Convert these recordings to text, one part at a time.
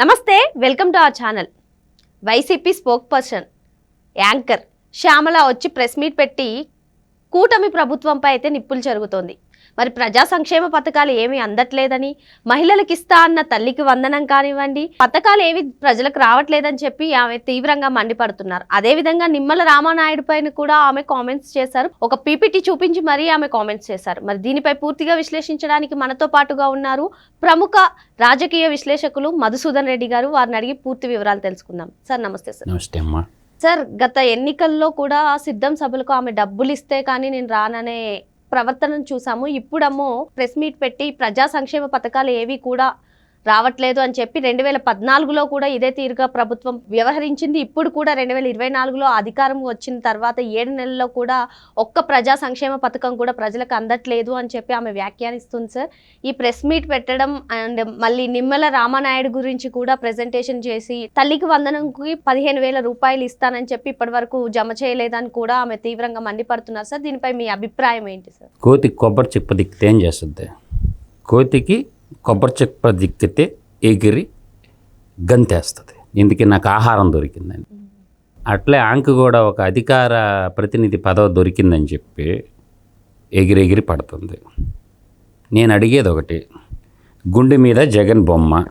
నమస్తే welcome to our channel. YCP spokesperson anchor Shyamala వచ్చి press meet పెట్టి కూటమి ప్రభుత్వంపై అయితే నిప్పులు జరుగుతోంది. మరి ప్రజా సంక్షేమ పథకాలు ఏమీ అందట్లేదని మహిళలకు ఇస్తా అన్న తల్లికి వందనం కానివ్వండి పథకాలు ఏవి ప్రజలకు రావట్లేదని చెప్పి ఆమె తీవ్రంగా మండిపడుతున్నారు. అదేవిధంగా నిమ్మల రామానాయుడు పైన కూడా ఆమె కామెంట్స్ చేశారు. ఒక పీపీటీ చూపించి మరీ ఆమె కామెంట్స్ చేశారు. మరి దీనిపై పూర్తిగా విశ్లేషించడానికి మనతో పాటుగా ఉన్నారు ప్రముఖ రాజకీయ విశ్లేషకులు మధుసూదన్ రెడ్డి గారు. వారిని అడిగి పూర్తి వివరాలు తెలుసుకుందాం. సార్ నమస్తే సార్. నమస్తే అమ్మా. సార్ గత ఎన్నికల్లో కూడా సిద్ధం సభలకు ఆమె డబ్బులు ఇస్తే కానీ నేను రాననే ప్రవర్తనను చూసాము. ఇప్పుడమ్మో ప్రెస్ మీట్ పెట్టి ప్రజా సంక్షేమ పథకాలు ఏవి కూడా రావట్లేదు అని చెప్పి రెండు వేల పద్నాలుగులో కూడా ఇదే తీరుగా ప్రభుత్వం వ్యవహరించింది. ఇప్పుడు కూడా రెండు వేల ఇరవై నాలుగులో అధికారం వచ్చిన తర్వాత ఏడు నెలల్లో కూడా ఒక్క ప్రజా సంక్షేమ పథకం కూడా ప్రజలకు అందట్లేదు అని చెప్పి ఆమె వ్యాఖ్యానిస్తుంది సార్. ఈ ప్రెస్ మీట్ పెట్టడం అండ్ మళ్ళీ నిమ్మల రామానాయుడు గురించి కూడా ప్రెజెంటేషన్ చేసి తల్లికి వందనంకి పదిహేను వేల రూపాయలు ఇస్తానని చెప్పి ఇప్పటి వరకు జమ చేయలేదని కూడా ఆమె తీవ్రంగా మండిపడుతున్నారు సార్. దీనిపై మీ అభిప్రాయం ఏంటి సార్? కోతి కొబ్బరి చిప్ప ఏం చేస్తుంది? కోతికి కొబ్బరి చిప్ప దిక్కితే ఎగిరి గంతేస్తుంది. ఇందుకే నాకు ఆహారం దొరికిందని. అట్లే ఆంకు కూడా ఒక అధికార ప్రతినిధి పదవి దొరికిందని చెప్పి ఎగిరి ఎగిరి పడుతుంది. నేను అడిగేది ఒకటి గుండె మీద జగన్ బొమ్మ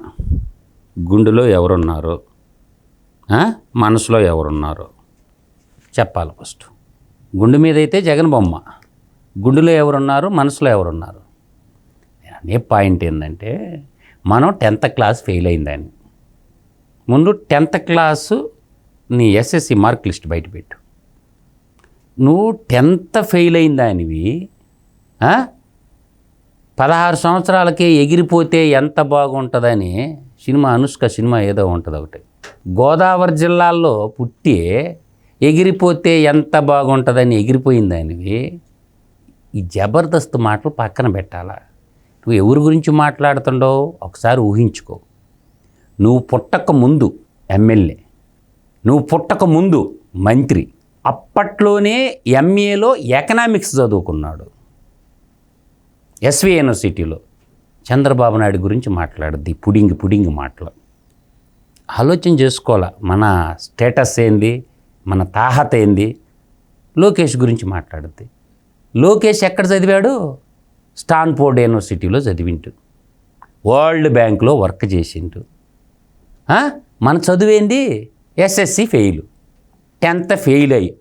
గుండెలో ఎవరున్నారు? మనసులో ఎవరున్నారు? చెప్పాలి ఫస్ట్. గుండె మీద అయితే జగన్ బొమ్మ గుండెలో ఎవరున్నారు? మనసులో ఎవరున్నారు? అదే అనే పాయింట్ ఏంటంటే మనం టెన్త్ క్లాస్ ఫెయిల్ అయిందని. ముందు టెన్త్ క్లాసు నీ ఎస్ఎస్సి మార్క్ లిస్ట్ బయట పెట్టు. నువ్వు టెన్త్ ఫెయిల్ అయిన దానివి పదహారు సంవత్సరాలకే ఎగిరిపోతే ఎంత బాగుంటుందని సినిమా అనుష్క సినిమా ఏదో ఉంటుంది ఒకటి. గోదావరి జిల్లాల్లో పుట్టి ఎగిరిపోతే ఎంత బాగుంటుందని ఎగిరిపోయిందానివి ఈ జబర్దస్త్ మాటలు పక్కన పెట్టాలా? నువ్వు ఎవరి గురించి మాట్లాడుతుండో ఒకసారి ఊహించుకో. నువ్వు పుట్టక ముందు ఎమ్మెల్యే నువ్వు పుట్టక ముందు మంత్రి అప్పట్లోనే ఎంఏలో ఎకనామిక్స్ చదువుకున్నాడు. ఎస్వి యూనివర్సిటీలో చంద్రబాబు నాయుడు గురించి మాట్లాడుద్ది పుడింగి పుడింగి మాటలు. ఆలోచన చేసుకోవాలా మన స్టేటస్ ఏంది మన తాహత ఏంది? లోకేష్ గురించి మాట్లాడుద్ది. లోకేష్ ఎక్కడ చదివాడు? స్టాన్ఫోర్డ్ యూనివర్సిటీలో చదివింటు వరల్డ్ బ్యాంక్లో వర్క్ చేసిండు. మన చదువేంది? SSC fail. టెన్త్ ఫెయిల్ అయ్యి.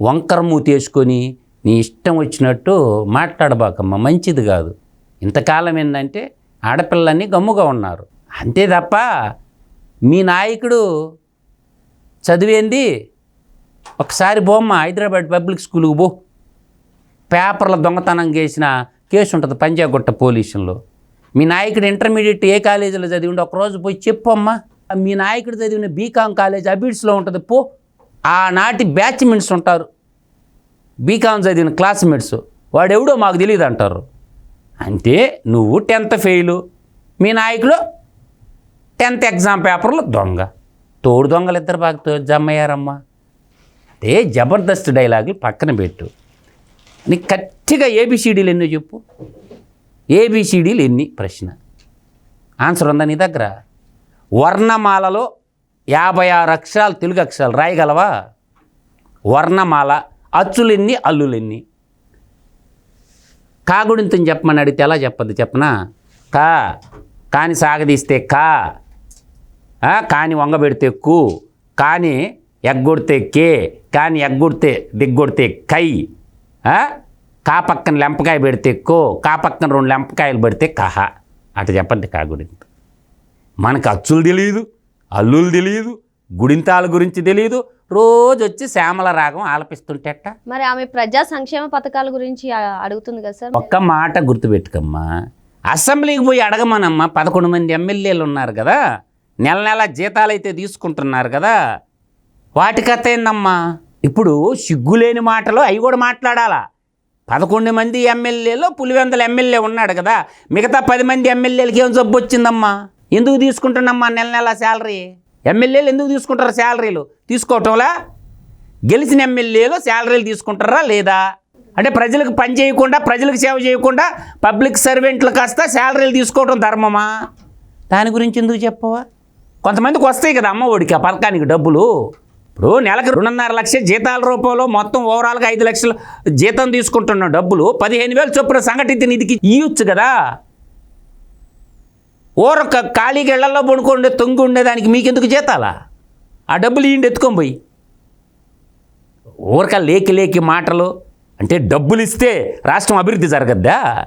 వంకర మూతి వేసుకొని నీ ఇష్టం వచ్చినట్టు మాట్లాడబాకమ్మ మంచిది కాదు. ఇంతకాలం ఏంటంటే ఆడపిల్లలన్నీ గమ్ముగా ఉన్నారు. అంతే తప్ప మీ నాయకుడు చదివేంది? ఒకసారి బొమ్మ హైదరాబాద్ పబ్లిక్ స్కూల్కి పో. పేపర్ల దొంగతనం చేసిన కేసు ఉంటుంది పంజాగుట్ట పోలీసులో మీ నాయకుడు ఇంటర్మీడియట్ ఏ కాలేజీలో చదివిండో ఒకరోజు పోయి చెప్పమ్మా. మీ నాయకుడు చదివిన బీకామ్ కాలేజ్ అబిడ్స్లో ఉంటుంది పో. ఆనాటి బ్యాచ్మెంట్స్ ఉంటారు. బీకామ్ చదివిన క్లాస్మేట్స్. వాడెవడో మాకు తెలియదు అంటారు అంటే నువ్వు టెన్త్ ఫెయిలు. మీ నాయకుడు టెన్త్ ఎగ్జామ్ పేపర్లో దొంగ. తోడు దొంగలు ఇద్దరు బాగా జమ్మయ్యారమ్మా అంటే జబర్దస్త్ డైలాగులు పక్కన పెట్టు. నీకు గట్టిగా ఏబిసిడీలు ఎన్నో చెప్పు. ఏబిసిడీలు ఎన్ని ప్రశ్న. ఆన్సర్ ఉందా నీ దగ్గర? వర్ణమాలలో యాభై ఆరు అక్షరాలు తెలుగు అక్షరాలు రాయగలవా? వర్ణమాల అచ్చులెన్ని అల్లులెన్ని? కాగుడింతం చెప్పమని అడిగితే ఎలా చెప్పద్దు చెప్పనా? కా. కాని సాగదీస్తే కా. కాని వంగబెడితే కు. కాని ఎగ్గొడితే కే. కాని ఎగ్గొడితే దిగ్గొడితే కై. కా పక్కన లెంపకాయ పెడితే కో కా పక్కన రెండు లెంపకాయలు పెడితే కహ. అటు చెప్పండి కాగుడింత మనకు అచ్చులు తెలియదు అల్లులు తెలియదు గుడింతాల గురించి తెలియదు రోజు వచ్చి శ్యామల రాగం ఆలపిస్తుంటే ఎట్టా మరి ఆమె ప్రజా సంక్షేమ పథకాల గురించి అడుగుతుంది కదా సార్ ఒక్క మాట గుర్తుపెట్టుకమ్మా. అసెంబ్లీకి పోయి అడగమనమ్మా. పదకొండు మంది ఎమ్మెల్యేలు ఉన్నారు కదా. నెల నెల జీతాలు అయితే తీసుకుంటున్నారు కదా. వాటి కథ ఏందమ్మా? ఇప్పుడు సిగ్గులేని మాటలు అవి కూడా మాట్లాడాలా? పదకొండు మంది ఎమ్మెల్యేలో పులివెందల ఎమ్మెల్యే ఉన్నాడు కదా మిగతా పది మంది ఎమ్మెల్యేలకి ఏం జబ్బు వచ్చిందమ్మా? ఎందుకు తీసుకుంటున్నమ్మా నెల నెల శాలరీ? ఎమ్మెల్యేలు ఎందుకు తీసుకుంటారు శాలరీలు? తీసుకోవటంలా? గెలిచిన ఎమ్మెల్యేలు శాలరీలు తీసుకుంటారా లేదా? అంటే ప్రజలకు పని చేయకుండా ప్రజలకు సేవ చేయకుండా పబ్లిక్ సర్వెంట్లు కాస్త శాలరీలు తీసుకోవడం ధర్మమా? దాని గురించి ఎందుకు చెప్పవా? కొంతమందికి వస్తాయి కదా అమ్మ ఒడికి ఆ పథకానికి డబ్బులు. ఇప్పుడు నెలకు రెండున్నర లక్ష జీతాల రూపంలో మొత్తం ఓవరాల్గా ఐదు లక్షలు జీతం తీసుకుంటున్న డబ్బులు పదిహేను వేలు చొప్పున సంఘటిత నిధికి ఇయ్యొచ్చు కదా. ఓర ఖాళీకి ఇళ్ళలో పడుకుండే తొంగి ఉండేదానికి మీకెందుకు జీతాలా? ఆ డబ్బులు ఈయండి ఎత్తుకొని పోయి. ఊరక లేకి లేకి మాటలు అంటే డబ్బులు ఇస్తే రాష్ట్రం అభివృద్ధి జరగద్దా?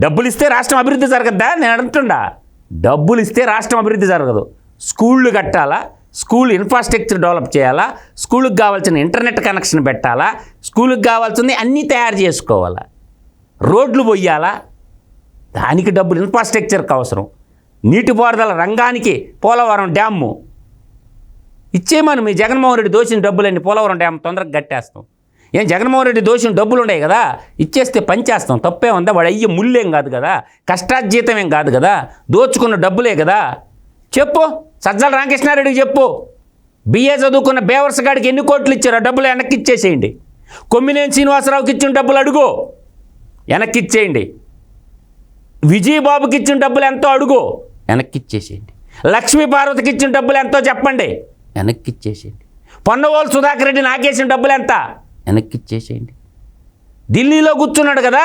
డబ్బులు ఇస్తే రాష్ట్రం అభివృద్ధి జరగద్దా నేను అంటుండా. డబ్బులు ఇస్తే రాష్ట్రం అభివృద్ధి జరగదు. స్కూళ్ళు కట్టాలా? స్కూల్ ఇన్ఫ్రాస్ట్రక్చర్ డెవలప్ చేయాలా? స్కూల్కి కావాల్సిన ఇంటర్నెట్ కనెక్షన్ పెట్టాలా? స్కూల్కి కావాల్సింది అన్నీ తయారు చేసుకోవాలా? రోడ్లు పొయ్యాలా? దానికి డబ్బులు ఇన్ఫ్రాస్ట్రక్చర్కి అవసరం. నీటిపారుదల రంగానికి పోలవరం డ్యాము. ఇచ్చేయమని మీ జగన్మోహన్ రెడ్డి దోచిన డబ్బులన్నీ పోలవరం డ్యామ్ తొందరగా కట్టేస్తాం. ఏం జగన్మోహన్ రెడ్డి దోచిన డబ్బులు ఉన్నాయి కదా? ఇచ్చేస్తే పనిచేస్తాం తప్పే ఉందా? వాడు అయ్యే ముళ్ళేం కాదు కదా? కష్టార్జితం ఏం కాదు కదా? దోచుకున్న డబ్బులే కదా? చెప్పు. సజ్జల రామకృష్ణారెడ్డికి చెప్పు. బిఏ చదువుకున్న బేవర్స్ గాడికి ఎన్ని కోట్లు ఇచ్చారో? డబ్బులు వెనక్కి ఇచ్చేసేయండి కొమ్మినేని శ్రీనివాసరావుకి ఇచ్చిన డబ్బులు అడుగు. వెనక్కి ఇచ్చేయండి విజయబాబుకి ఇచ్చిన డబ్బులు ఎంతో అడుగు. వెనక్కి ఇచ్చేసేయండి లక్ష్మీ పార్వతికి ఇచ్చిన డబ్బులు ఎంతో చెప్పండి. వెనక్కి ఇచ్చేసేయండి పొన్నవోలు సుధాకర్ రెడ్డి నాకేసిన డబ్బులు ఎంత? వెనక్కి ఇచ్చేసేయండి ఢిల్లీలో కూర్చున్నాడు కదా?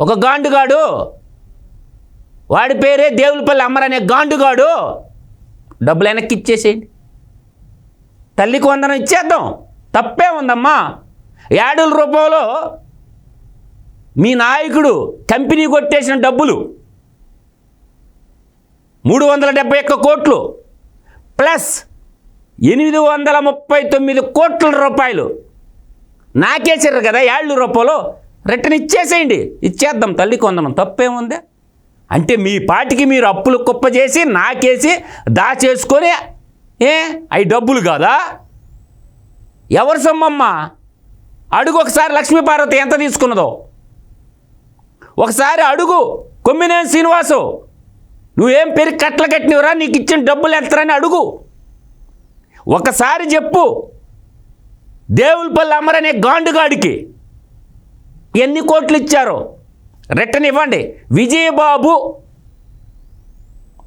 ఒక గాండుగాడు. వాడి పేరే దేవులపల్లి అమ్మర్ అనే గాండుగాడు. డబ్బులు వెనక్కి ఇచ్చేసేయండి తల్లికి వందనం ఇచ్చేద్దాం. తప్పే ఉందమ్మా. ఏడుల రూపంలో మీ నాయకుడు కంపెనీ కొట్టేసిన డబ్బులు. మూడు వందల డెబ్బై ఒక్క కోట్లు. ప్లస్ ఎనిమిది వందల ముప్పై తొమ్మిది కోట్ల రూపాయలు. నాకేసారు కదా ఏళ్ళు రూపాయలు రిటర్న్ ఇచ్చేసేయండి. ఇచ్చేద్దాం తల్లి కొందనం తప్పేముందే అంటే మీ పాటికి మీరు అప్పులు కుప్ప చేసి నాకేసి దాచేసుకొని ఏ? అవి డబ్బులు కాదా? ఎవరు సొమ్మమ్మ? అడుగు ఒకసారి లక్ష్మీపార్వతి ఎంత తీసుకున్నదో. ఒకసారి అడుగు కొమ్మినేని శ్రీనివాసు నువ్వేం పెరిగి కట్ల కట్టినవరా? నీకు ఇచ్చిన డబ్బులు ఎత్తరని అడుగు. ఒకసారి చెప్పు. దేవులపల్లి అమరనే గాండుగాడికి ఎన్ని కోట్లు ఇచ్చారో? రిటర్న్ ఇవ్వండి విజయబాబు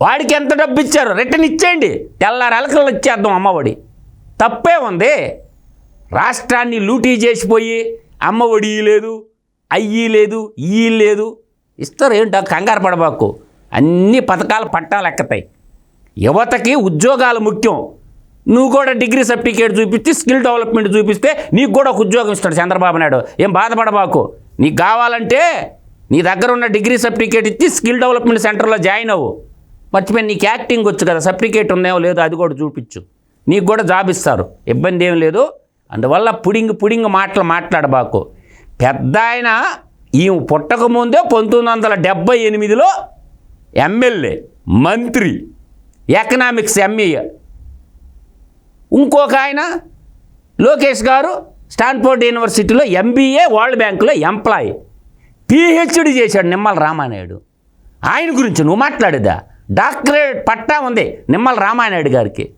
వాడికి ఎంత డబ్బు ఇచ్చారో రిటర్న్ ఇచ్చేయండి. తెల్లారి అలకలు ఇచ్చేద్దాం అమ్మఒడి. తప్పే ఉంది. రాష్ట్రాన్ని లూటీ చేసిపోయి అమ్మఒడి లేదు అయ్యి లేదు ఈ లేదు. ఇస్తారు ఏంటో కంగారు పడబాకు. అన్ని పథకాలు పట్టాలు ఎక్కతాయి. యువతకి ఉద్యోగాలు ముఖ్యం. నువ్వు కూడా డిగ్రీ సర్టిఫికేట్ చూపిస్తే స్కిల్ డెవలప్మెంట్ చూపిస్తే నీకు కూడా ఒక ఉద్యోగం ఇస్తాడు చంద్రబాబు నాయుడు. ఏం బాధపడబాకు. నీకు కావాలంటే నీ దగ్గర ఉన్న డిగ్రీ సర్టిఫికేట్ ఇచ్చి స్కిల్ డెవలప్మెంట్ సెంటర్లో జాయిన్ అవ్వు. మర్చిపోయి నీకు యాక్టింగ్ వచ్చు కదా సర్టిఫికేట్ ఉన్నాయో లేదో అది కూడా చూపించు. నీకు కూడా జాబ్ ఇస్తారు. ఇబ్బంది ఏం లేదు. అందువల్ల పుడింగ్ పుడింగ్ మాటలు మాట్లాడబాకు. పెద్ద ఆయన ఈ పుట్టకముందే పంతొమ్మిది వందల డెబ్బై ఎనిమిదిలో ఎమ్మెల్యే మంత్రి ఎకనామిక్స్ ఎంఏ ఇంకొక ఆయన లోకేష్ గారు స్టాన్ఫోర్డ్ యూనివర్సిటీలో ఎంబీఏ వరల్డ్ బ్యాంకులో ఎంప్లాయీ. పిహెచ్డి చేశాడు నిమ్మల రామానాయుడు. ఆయన గురించి నువ్వు మాట్లాడేదా? డాక్టరేట్ పట్టా ఉంది నిమ్మల రామానాయుడు గారికి.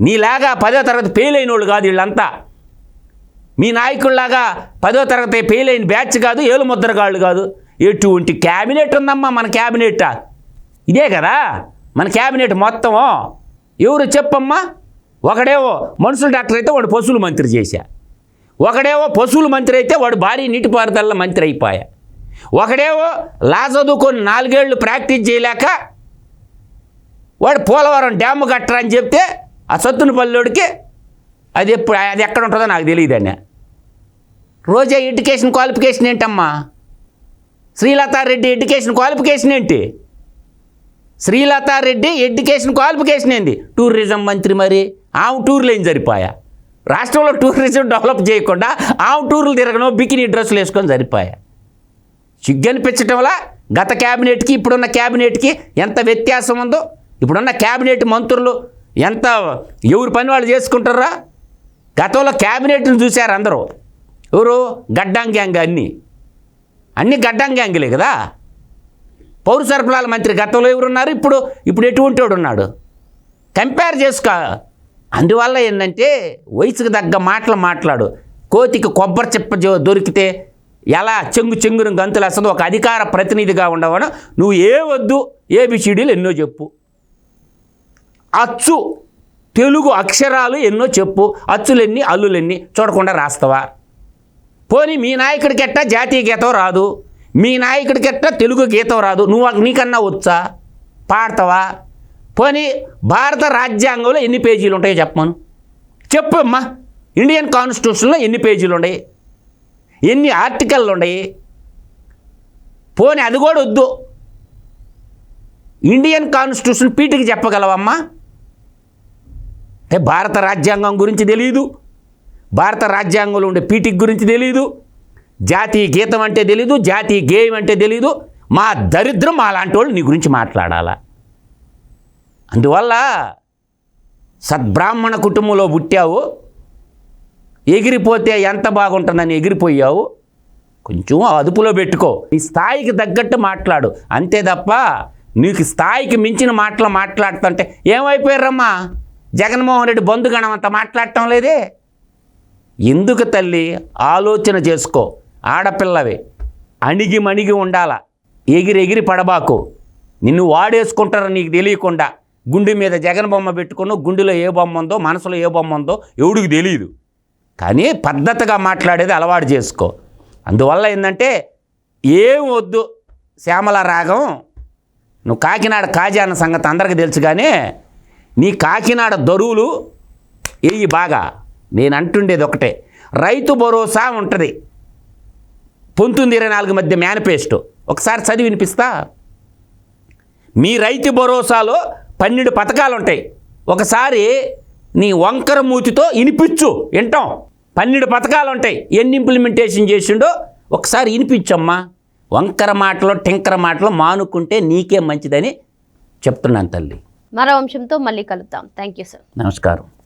నీలాగా పదో తరగతి ఫెయిల్ అయిన వాళ్ళు కాదు వీళ్ళంతా. మీ నాయకుల్లాగా పదో తరగతి ఫెయిల్ అయిన బ్యాచ్ కాదు ఏలు ముద్రగాళ్ళు కాదు. ఎటువంటి క్యాబినెట్ ఉందమ్మా మన క్యాబినెట్ ఇదే కదా? మన క్యాబినెట్ మొత్తం ఎవరు చెప్పమ్మా? ఒకడేవో మనుషుల డాక్టర్ అయితే వాడు పశువుల మంత్రి చేశా. ఒకడేవో పశువుల మంత్రి అయితే వాడు భారీ నీటిపారుదల మంత్రి అయిపోయా. ఒకడేవో లా చదువుకొని నాలుగేళ్ళు ప్రాక్టీస్ చేయలేక వాడు పోలవరం డ్యాము కట్టరా అని చెప్తే ఆ సత్తుని పల్లెడికి అది ఎప్పుడు అది ఎక్కడ ఉంటుందో నాకు తెలియదన్న రోజా ఎడ్యుకేషన్ క్వాలిఫికేషన్ ఏంటమ్మా? శ్రీలతారెడ్డి ఎడ్యుకేషన్ క్వాలిఫికేషన్ ఏంటి? శ్రీలతారెడ్డి ఎడ్యుకేషన్ క్వాలిఫికేషన్ ఏంది? టూరిజం మంత్రి మరి ఆమె టూర్లు ఏం సరిపోయా రాష్ట్రంలో టూరిజం డెవలప్ చేయకుండా ఆ టూర్లు తిరగను బికినీ డ్రెస్సులు వేసుకొని సరిపోయా సిగ్గనిపించటం వల్ల గత క్యాబినెట్కి ఇప్పుడున్న క్యాబినెట్కి ఎంత వ్యత్యాసం ఉందో ఇప్పుడున్న క్యాబినెట్ మంత్రులు ఎంత ఎవరి పని వాళ్ళు చేసుకుంటారా? గతంలో క్యాబినెట్ని చూశారు అందరూ. ఎవరు? గడ్డాం గ్యాంగ్ అన్నీ. అన్నీ గడ్డాం కదా. పౌర సరఫరాల మంత్రి గతంలో ఎవరున్నారు? ఇప్పుడు ఇప్పుడు ఎటువంటి వాడు ఉన్నాడు? కంపేర్ చేసుకో. అందువల్ల ఏంటంటే వయసుకు తగ్గ మాటలు మాట్లాడు. కోతికి కొబ్బరి చెప్ప దొరికితే ఎలా చెంగు చెంగును గంతులు వస్తుందో ఒక అధికార ప్రతినిధిగా ఉండవను నువ్వు ఏ వద్దు ఏబిసిడీలు ఎన్నో చెప్పు. అచ్చు తెలుగు అక్షరాలు ఎన్నో చెప్పు. అచ్చులెన్ని అల్లులెన్ని చూడకుండా రాస్తావా? పోనీ మీ నాయకుడికెట్టా జాతీయ గీతం రాదు. మీ నాయకుడికెట్టా తెలుగు గీతం రాదు. నువ్వు నీకన్నా వచ్చా? పాడతావా? పోనీ భారత రాజ్యాంగంలో ఎన్ని పేజీలు ఉంటాయో చెప్పమను. చెప్పమ్మా. ఇండియన్ కాన్స్టిట్యూషన్లో ఎన్ని పేజీలు ఉన్నాయి ఎన్ని ఆర్టికల్లు ఉన్నాయి పోనీ అది కూడా వద్దు. ఇండియన్ కాన్స్టిట్యూషన్ పీటికి చెప్పగలవమ్మా? అంటే భారత రాజ్యాంగం గురించి తెలియదు భారత రాజ్యాంగంలో ఉండే పీటికి గురించి తెలియదు జాతీయ గీతం అంటే తెలీదు జాతీయ గేయం అంటే తెలీదు. మా దరిద్రం అలాంటి వాళ్ళు నీ గురించి మాట్లాడాలా? అందువల్ల సద్బ్రాహ్మణ కుటుంబంలో పుట్టావు ఎగిరిపోతే ఎంత బాగుంటుందని ఎగిరిపోయావు కొంచెం అదుపులో పెట్టుకో. నీ స్థాయికి తగ్గట్టు మాట్లాడు. అంతే తప్ప నీకు స్థాయికి మించిన మాటలు మాట్లాడుతుంటే ఏమైపోయారమ్మా? జగన్మోహన్ రెడ్డి బంధుగణం అంత మాట్లాడటం లేదే. ఎందుకు తల్లి? ఆలోచన చేసుకో. ఆడపిల్లవి అణిగి మణిగి ఉండాల? ఎగిరి ఎగిరి పడబాకు. నిన్ను వాడేసుకుంటారని నీకు తెలియకుండా. గుండె మీద జగన్ బొమ్మ పెట్టుకుని గుండెలో ఏ బొమ్మ ఉందో మనసులో ఏ బొమ్మ ఉందో ఎవడికి తెలియదు కానీ పద్ధతిగా మాట్లాడేది అలవాటు చేసుకో. అందువల్ల ఏంటంటే ఏం వద్దు శ్యామల రాగం నువ్వు కాకినాడ కాజా అన్న సంగతి అందరికీ తెలుసు కానీ నీ కాకినాడ దరువులు వెయ్యి బాగా. నేను అంటుండేది ఒకటే రైతు భరోసా ఉంటుంది. పంతొమ్మిది ఇరవై నాలుగు మధ్య మేనిఫెస్టో. ఒకసారి చదివి వినిపిస్తా? మీ రైతు భరోసాలో పన్నెండు పథకాలు ఉంటాయి ఒకసారి నీ వంకర మూతితో ఇనిపించు వింటాం. పన్నెండు పథకాలు ఉంటాయి ఎన్ని ఇంప్లిమెంటేషన్ చేసిండో ఒకసారి వినిపించమ్మా వంకర మాటలు టింకర మాటలు మానుకుంటే నీకే మంచిదని చెప్తున్నాను తల్లి. మరో అంశంతో మళ్ళీ కలుద్దాం. థ్యాంక్ యూ సార్ నమస్కారం.